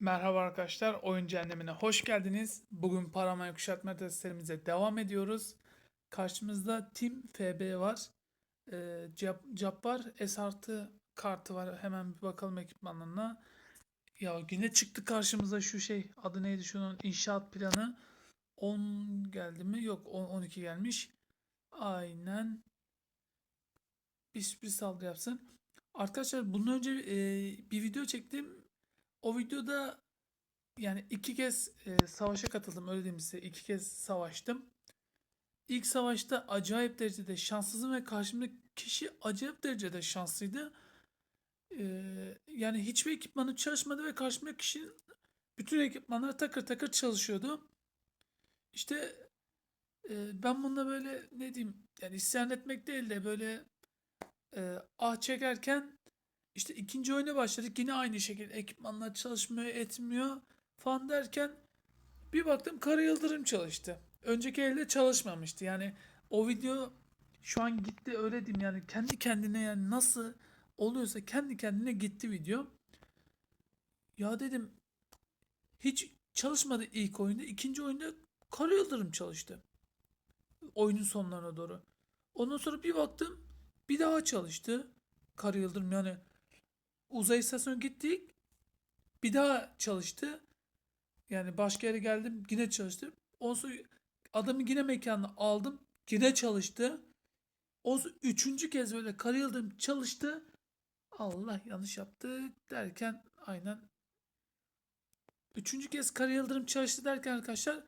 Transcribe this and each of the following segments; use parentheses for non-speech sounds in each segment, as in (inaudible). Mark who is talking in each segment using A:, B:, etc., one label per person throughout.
A: Merhaba arkadaşlar, Oyun Cehennemine hoş geldiniz. Bugün paramağı yükseltme testlerimize devam ediyoruz. Karşımızda Team FB var. Ee, Cap Cabbar S artı kartı var. Hemen bir bakalım ekipmanlarına. Ya yine çıktı karşımıza şu şey. Adı neydi şunun? İnşaat planı. 10 geldi mi? Yok 10, 12 gelmiş. Aynen. Bir sürpriz saldırı yapsın. Arkadaşlar bundan önce e, bir video çektim. O videoda yani iki kez e, savaşa katıldım öyle diyeyim size. İki kez savaştım. İlk savaşta acayip derecede şanssızım ve karşımdaki kişi acayip derecede şanslıydı. E, yani hiçbir ekipmanı çalışmadı ve karşımdaki kişinin bütün ekipmanları takır takır çalışıyordu. İşte e, ben bununla böyle ne diyeyim yani isyan etmek değil de böyle e, ah çekerken işte ikinci oyuna başladık. Yine aynı şekilde ekipmanlar çalışmıyor, etmiyor falan derken bir baktım Kara Yıldırım çalıştı. Önceki elde çalışmamıştı. Yani o video şu an gitti öyle diyeyim yani kendi kendine yani nasıl oluyorsa kendi kendine gitti video. Ya dedim hiç çalışmadı ilk oyunda. ikinci oyunda Kara Yıldırım çalıştı. Oyunun sonlarına doğru. Ondan sonra bir baktım bir daha çalıştı. Kara Yıldırım yani uzay istasyonu gittik. Bir daha çalıştı. Yani başka yere geldim yine çalıştı. Ondan adamı yine mekanına aldım. Yine çalıştı. O üçüncü kez böyle Kara Yıldırım çalıştı. Allah yanlış yaptık derken aynen üçüncü kez Kara Yıldırım çalıştı derken arkadaşlar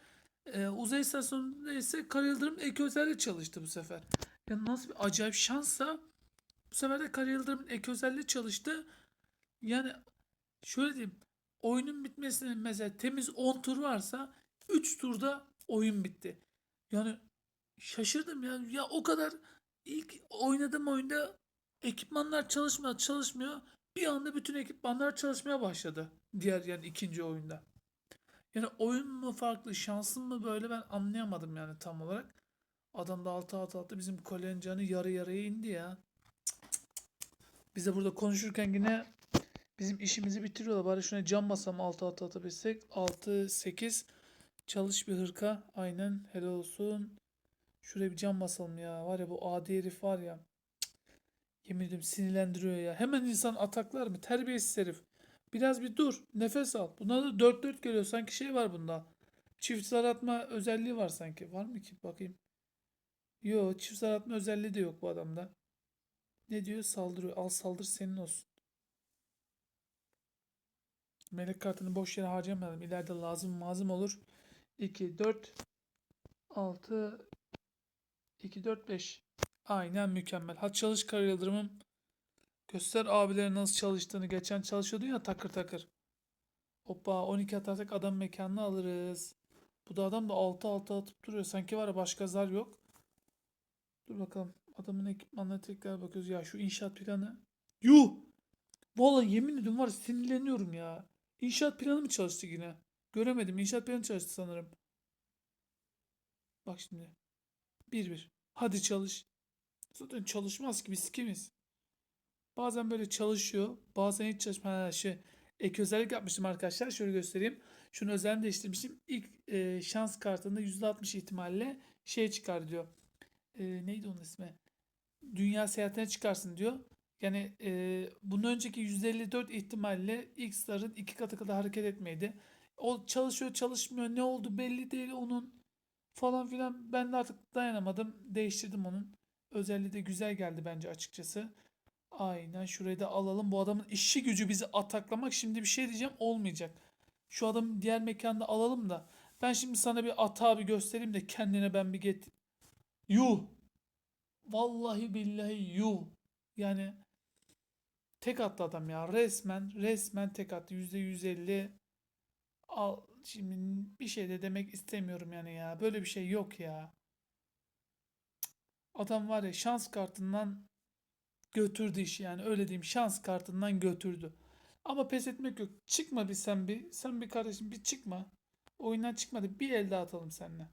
A: e, uzay istasyonunda ise Kara Yıldırım ek özelliği çalıştı bu sefer. Yani nasıl bir acayip şansa bu sefer de Kara Yıldırım'ın ek özelliği çalıştı. Yani şöyle diyeyim. Oyunun bitmesine mesela temiz 10 tur varsa 3 turda oyun bitti. Yani şaşırdım ya. Ya o kadar ilk oynadığım oyunda ekipmanlar çalışmıyor, çalışmıyor. Bir anda bütün ekipmanlar çalışmaya başladı. Diğer yani ikinci oyunda. Yani oyun mu farklı, şansın mı böyle ben anlayamadım yani tam olarak. Adam da 6 6 6 bizim kolenin canı yarı yarıya indi ya. Biz de burada konuşurken yine bizim işimizi bitiriyorlar. Bari şuna cam basam 6 6 atabilsek. 6 8 çalış bir hırka. Aynen helal olsun. Şuraya bir cam basalım ya. Var ya bu adi herif var ya. Cık. Yemin ediyorum sinirlendiriyor ya. Hemen insan ataklar mı? Terbiyesiz herif. Biraz bir dur. Nefes al. Buna da 4 4 geliyor. Sanki şey var bunda. Çift zar atma özelliği var sanki. Var mı ki? Bakayım. Yo çift zar atma özelliği de yok bu adamda. Ne diyor? Saldırıyor. Al saldır senin olsun. Melek kartını boş yere harcamayalım. İleride lazım lazım olur. 2, 4, 6, 2, 4, 5. Aynen mükemmel. Hadi çalış Kara Yıldırım'ım. Göster abilerin nasıl çalıştığını. Geçen çalışıyordun ya takır takır. Hoppa 12 atarsak adam mekanını alırız. Bu da adam da 6 6 atıp duruyor. Sanki var ya başka zar yok. Dur bakalım. Adamın ekipmanına tekrar bakıyoruz. Ya şu inşaat planı. Yuh! Vallahi yemin ediyorum var sinirleniyorum ya. İnşaat planı mı çalıştı yine? Göremedim. İnşaat planı çalıştı sanırım. Bak şimdi. Bir bir. Hadi çalış. Zaten çalışmaz ki biz kimiz? Bazen böyle çalışıyor. Bazen hiç çalışmıyor. Ha, şey, ek özellik yapmıştım arkadaşlar. Şöyle göstereyim. Şunu özelliğini değiştirmiştim. İlk e, şans kartında %60 ihtimalle şey çıkar diyor. E, neydi onun ismi? Dünya seyahatine çıkarsın diyor. Yani e, bundan önceki 154 ihtimalle X'ların iki katı kadar hareket etmeydi. O çalışıyor çalışmıyor ne oldu belli değil onun falan filan. Ben de artık dayanamadım. Değiştirdim onun. Özelliği de güzel geldi bence açıkçası. Aynen şurayı da alalım. Bu adamın işi gücü bizi ataklamak. Şimdi bir şey diyeceğim olmayacak. Şu adamı diğer mekanda alalım da. Ben şimdi sana bir atağı bir göstereyim de kendine ben bir get. Yuh. Vallahi billahi yuh. Yani tek attı adam ya. Resmen resmen tek attı. %150 al şimdi bir şey de demek istemiyorum yani ya. Böyle bir şey yok ya. Adam var ya şans kartından götürdü işi yani öyle diyeyim şans kartından götürdü. Ama pes etmek yok. Çıkma bir sen bir. Sen bir kardeşim bir çıkma. Oyundan çıkmadı. Bir el daha atalım seninle.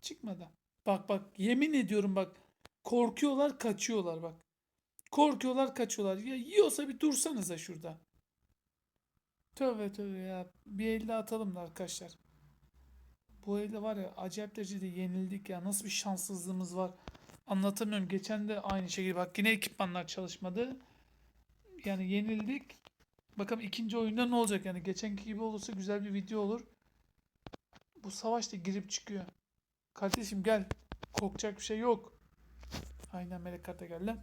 A: Çıkmadı. Bak bak yemin ediyorum bak. Korkuyorlar kaçıyorlar bak. Korkuyorlar kaçıyorlar. Ya yiyorsa bir dursanıza şurada. Tövbe tövbe ya. Bir elde atalım da arkadaşlar. Bu elde var ya acayip derecede yenildik ya. Nasıl bir şanssızlığımız var. Anlatamıyorum. Geçen de aynı şekilde bak yine ekipmanlar çalışmadı. Yani yenildik. Bakalım ikinci oyunda ne olacak yani. Geçenki gibi olursa güzel bir video olur. Bu savaşta girip çıkıyor. Kardeşim gel. Korkacak bir şey yok. Aynen melek karta geldi.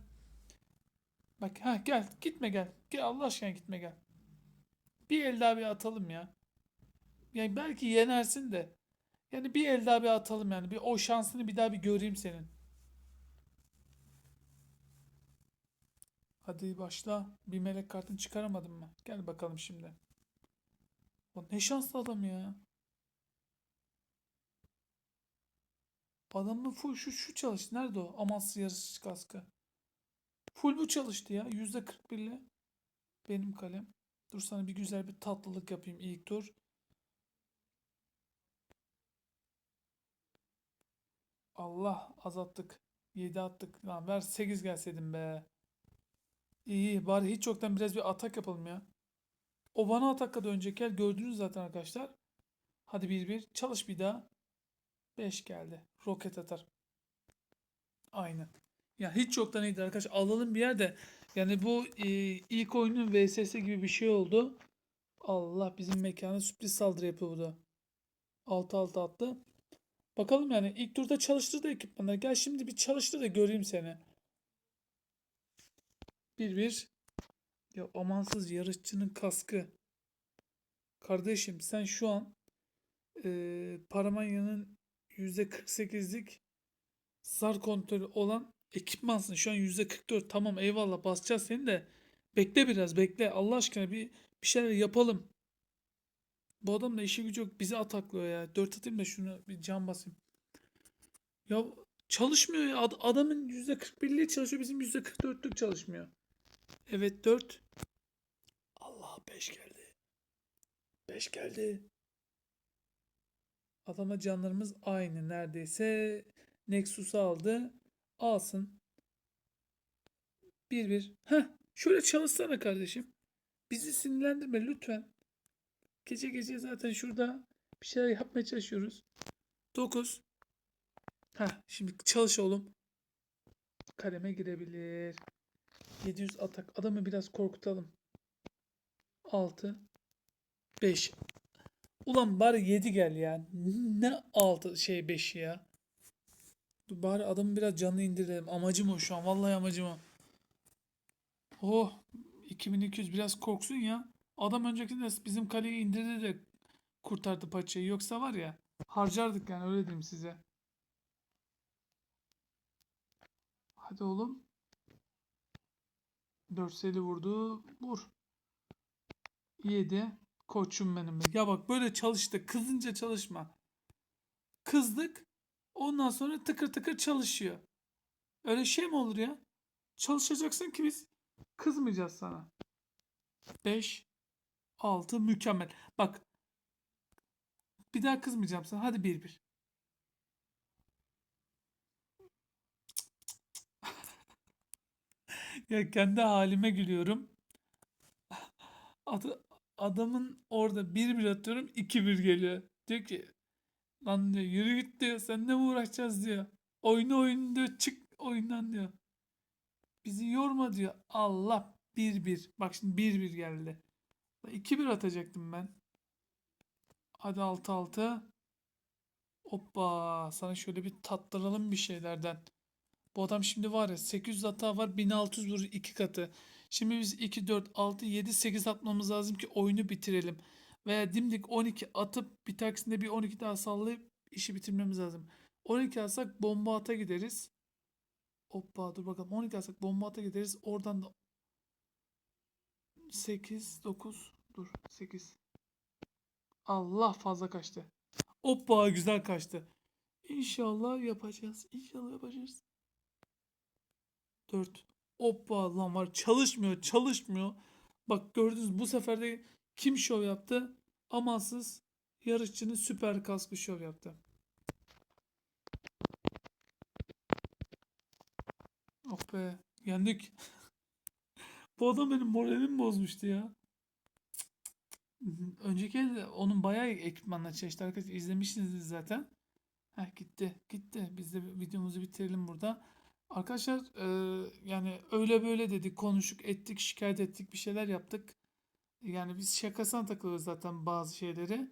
A: Bak ha gel gitme gel. Gel Allah aşkına gitme gel. Bir el daha bir atalım ya. Yani belki yenersin de. Yani bir el daha bir atalım yani. Bir o şansını bir daha bir göreyim senin. Hadi başla. Bir melek kartını çıkaramadın mı? Gel bakalım şimdi. O ne şanslı adam ya. Adamın full şu şu çalıştı. Nerede o? Amansız yarış kaskı. Full bu çalıştı ya. Yüzde 41 ile. Benim kalem. Dur sana bir güzel bir tatlılık yapayım ilk tur. Allah azalttık. 7 attık. Lan ver 8 gelseydin be. İyi. Bari hiç yoktan biraz bir atak yapalım ya. O bana atakadı önceki el. Gördünüz zaten arkadaşlar. Hadi 1-1. Çalış bir daha. 5 geldi. Roket atar. Aynen. Ya hiç yoktan iyidir arkadaşlar. Alalım bir yerde. Yani bu e, ilk oyunun VSS gibi bir şey oldu. Allah bizim mekana sürpriz saldırı yapıyor bu da. 6-6 attı. Bakalım yani ilk turda çalıştırdı ekipmanları. Gel şimdi bir çalıştır da göreyim seni. 1-1. Ya amansız yarışçının kaskı. Kardeşim sen şu an e, Paramanya'nın %48'lik zar kontrolü olan ekipmansın. Şu an %44. Tamam eyvallah basacağız seni de. Bekle biraz bekle. Allah aşkına bir bir şeyler yapalım. Bu adam da işi gücü yok. Bizi ataklıyor ya. 4 atayım da şunu bir can basayım. Ya çalışmıyor ya. Ad- adamın %41'liği çalışıyor. Bizim %44'lük çalışmıyor. Evet 4. Allah 5 geldi. 5 geldi. Adama canlarımız aynı neredeyse. Nexus'u aldı. Alsın. 1-1. Heh, şöyle çalışsana kardeşim. Bizi sinirlendirme lütfen. Gece gece zaten şurada bir şeyler yapmaya çalışıyoruz. 9. Heh, şimdi çalış oğlum. Kaleme girebilir. 700 atak. Adamı biraz korkutalım. 6. 5. Ulan bari 7 gel ya. Ne 6 şey 5 ya. Dur bari adamı biraz canlı indirelim. Amacım o şu an. Vallahi amacım o. Oh. 2200 biraz korksun ya. Adam öncekinde bizim kaleyi indirdi de kurtardı paçayı. Yoksa var ya harcardık yani öyle diyeyim size. Hadi oğlum. 4 seli vurdu. Vur. 7. Koçum benim. be. Ya bak böyle çalıştık. Kızınca çalışma. Kızdık. Ondan sonra tıkır tıkır çalışıyor. Öyle şey mi olur ya? Çalışacaksın ki biz kızmayacağız sana. 5 6 mükemmel. Bak bir daha kızmayacağım sana. Hadi 1 1. (laughs) Ya kendi halime gülüyorum. Adı, adamın orada 1 1 atıyorum 2 1 geliyor. Diyor ki lan diyor yürü git diyor. Seninle mi uğraşacağız diyor. Oyna oyun diyor. Çık oyundan diyor. Bizi yorma diyor. Allah 1 1. Bak şimdi 1 1 geldi. 2 1 atacaktım ben. Hadi 6 6. Hoppa sana şöyle bir tattıralım bir şeylerden. Bu adam şimdi var ya 800 hata var 1600 vurur 2 katı. Şimdi biz 2, 4, 6, 7, 8 atmamız lazım ki oyunu bitirelim. Veya dimdik 12 atıp bir taksinde bir 12 daha sallayıp işi bitirmemiz lazım. 12 alsak bomba ata gideriz. Hoppa dur bakalım 12 alsak bomba ata gideriz. Oradan da 8, 9 dur 8. Allah fazla kaçtı. Hoppa güzel kaçtı. İnşallah yapacağız. İnşallah yapacağız. 4. Hoppa lan var çalışmıyor çalışmıyor. Bak gördünüz bu sefer de kim şov yaptı? Amansız yarışçının süper kaskı şov yaptı. Oh be yendik. (laughs) bu adam benim moralimi bozmuştu ya. önceki elde onun bayağı ekipmanla çalıştı arkadaşlar. İzlemişsiniz zaten. Heh, gitti. Gitti. Biz de videomuzu bitirelim burada. Arkadaşlar e, yani öyle böyle dedik. Konuştuk, ettik, şikayet ettik, bir şeyler yaptık. Yani biz şakasına takılıyoruz zaten bazı şeyleri.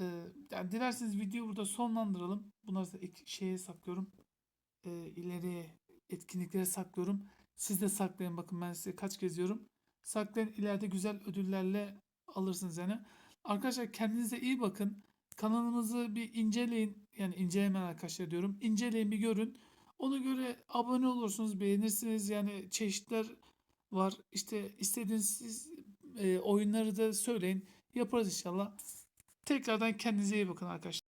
A: E, yani dilerseniz videoyu burada sonlandıralım. Bunları da şeye saklıyorum. E, ileriye etkinliklere saklıyorum. Siz de saklayın. Bakın ben size kaç geziyorum. Saklayın. ileride güzel ödüllerle alırsınız yani. Arkadaşlar kendinize iyi bakın. Kanalımızı bir inceleyin. Yani incelemeyen arkadaşlar diyorum. İnceleyin bir görün. Ona göre abone olursunuz, beğenirsiniz. Yani çeşitler var. İşte istediğiniz siz, oyunları da söyleyin. Yaparız inşallah. Tekrardan kendinize iyi bakın arkadaşlar.